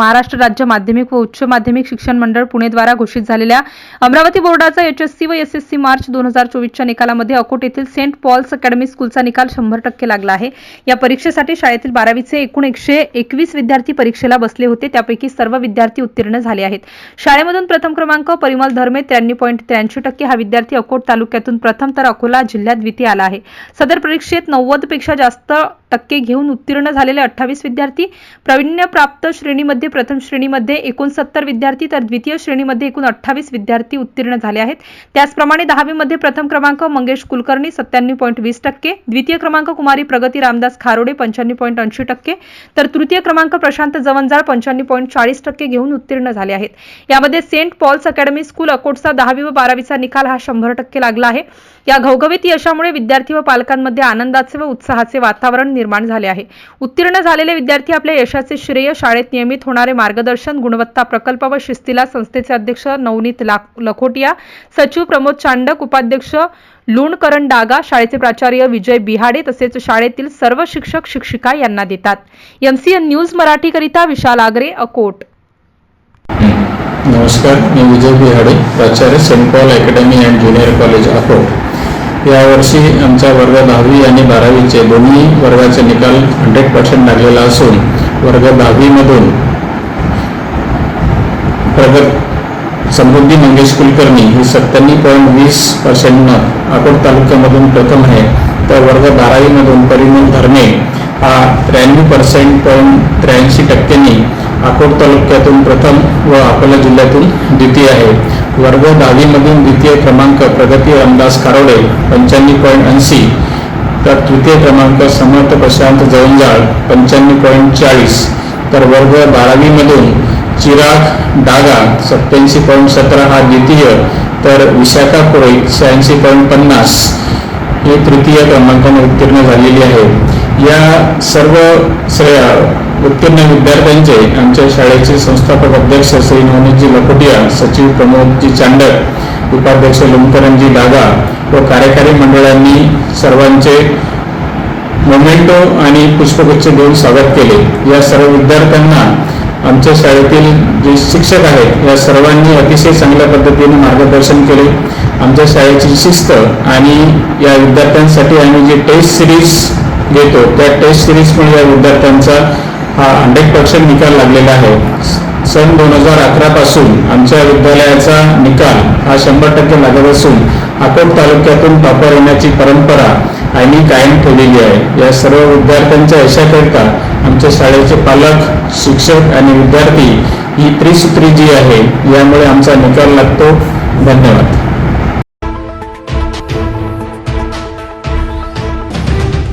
महाराष्ट्र राज्य माध्यमिक व उच्च माध्यमिक शिक्षण मंडळ पुणेद्वारा घोषित झालेल्या अमरावती बोर्डाचा एचएससी व एसएससी मार्च दोन हजार चोवीसच्या निकालामध्ये अकोट येथील सेंट पॉल्स अकॅडमी स्कूलचा निकाल शंभर टक्के लागला आहे. या परीक्षेसाठी शाळेतील बारावीचे एकूण एकशे एकवीस विद्यार्थी परीक्षेला बसले होते. त्यापैकी सर्व विद्यार्थी उत्तीर्ण झाले आहेत. शाळेमधून प्रथम क्रमांक परिमल धर्मे त्र्याण्णव पॉईंट त्र्याऐंशी टक्के. हा विद्यार्थी अकोट तालुक्यातून प्रथम तर अकोला जिल्ह्यात द्वितीय आला आहे. सदर परीक्षेत नव्वदपेक्षा जास्त टक्के घेऊन उत्तीर्ण झालेले अठ्ठावीस विद्यार्थी प्रावीण्यप्राप्त श्रेणीमध्ये प्रथम श्रेणीमध्ये एकोणसत्तर विद्यार्थी तर द्वितीय श्रेणीमध्ये एकूण अठ्ठावीस विद्यार्थी उत्तीर्ण झाले आहेत. त्याचप्रमाणे दहावीमध्ये प्रथम क्रमांक मंगेश कुलकर्णी सत्त्याण्णव पॉईंट वीस टक्के द्वितीय क्रमांक कुमारी प्रगती रामदास खारोडे पंच्याण्णव पॉईंट ऐंशी टक्के तर तृतीय क्रमांक प्रशांत जवंजाळ पंच्याण्णव पॉईंट चाळीस टक्के घेऊन उत्तीर्ण झाले आहेत. यामध्ये सेंट पॉल्स अकॅडमी स्कूल अकोटचा दहावी व बारावीचा निकाल हा शंभर टक्के लागला आहे. या घवघवीत यशामुळे विद्यार्थी व पालकांमध्ये आनंदाचे व उत्साहाचे वातावरण निर्माण झाले आहे. उत्तीर्ण झालेले विद्यार्थी आपल्या यशाचे श्रेय शाळेत नियमित होणार मार्गदर्शन गुणवत्ता प्रकल्प व शिस्तीला संस्थेचे अध्यक्ष नवनीत लखोटिया सचिव प्रमोद चांडक उपाध्यक्ष लुणकरण डागा शाळेचे प्राचार्य विजय बिहाडे तसेच शाळेतील सर्व शिक्षक शिक्षिका यांना देतात. एमसीएन न्यूज मराठीकरिता विशाल आगरे अकोट. नमस्कार मी विजय बिहाडे प्राचार्य saint Paul academy and junior college Akot. यावर्षी आमचा वर्ग दहावी आणि बारावीचे दोन्ही वर्गाचे निकाल हंड्रेड पर्सेंट लागलेला असून वर्ग दहावीमधून प्रगत समृद्धी मंगेश कुलकर्णी ही सत्त्याण्णव पॉईंट वीस पर्सेंटनं अकोट तालुक्यामधून प्रथम आहे. तर वर्ग बारावीमधून परिमल धर्मे हा त्र्याण्णव पर्सेंट पॉईंट त्र्याऐंशी टक्क्यांनी अकोट तालुक्यातून प्रथम व अकोला जिल्ह्यातून द्वितीय आहे. वर्ग दहावीमधून द्वितीय क्रमांक प्रगती रामदास कारोडे पंच्याण्णव पॉईंट ऐंशी तर तृतीय क्रमांक समर्थ प्रशांत जवंजाळ पंच्याण्णव पॉईंट चाळीस तर वर्ग बारावीमधून चिराग डागा सत्याऐंशी पॉईंट सतरा हा द्वितीय तर विशाखा पुरोहित शहाऐंशी पॉईंट पन्नास हे तृतीय क्रमांकाने उत्तीर्ण झालेली आहे. या सर्व श्रेया उत्तीर्ण विद्यार्थ्यांचे आमच्या शाळेचे संस्थापक अध्यक्ष श्री नवनीतजी लखोटिया सचिव प्रमोदजी चांडक उपाध्यक्ष लुमकरणजी डागा व कार्यकारी मंडळांनी सर्वांचे मोमेंटो आणि पुष्पगुच्छ देऊन स्वागत केले. या सर्व विद्यार्थ्यांना आमच्या शाळेतील जे शिक्षक आहेत या सर्वांनी अतिशय चांगल्या पद्धतीने मार्गदर्शन केले. आमच्या शाळेची शिस्त आणि या विद्यार्थ्यांसाठी आम्ही जे टेस्ट सिरीज घेतो त्या टेस्ट सिरीजमुळे या विद्यार्थ्यांचा हा हंड्रेड पर्सेंट निकाल लागलेला आहे. सन दोन हजार अकरा पासून आमच्या विद्यालयाचा निकाल हा शंभर टक्के लागत असून अकोट तालुक्यातून टॉपर येण्याची परंपरा आम्ही कायम ठेवलेली आहे. या सर्व विद्यार्थ्यांच्या यशाकरिता आमच्या शाळेचे पालक शिक्षक आणि विद्यार्थी ही त्रिसूत्री जी आहे यामुळे आमचा निकाल लागतो. धन्यवाद.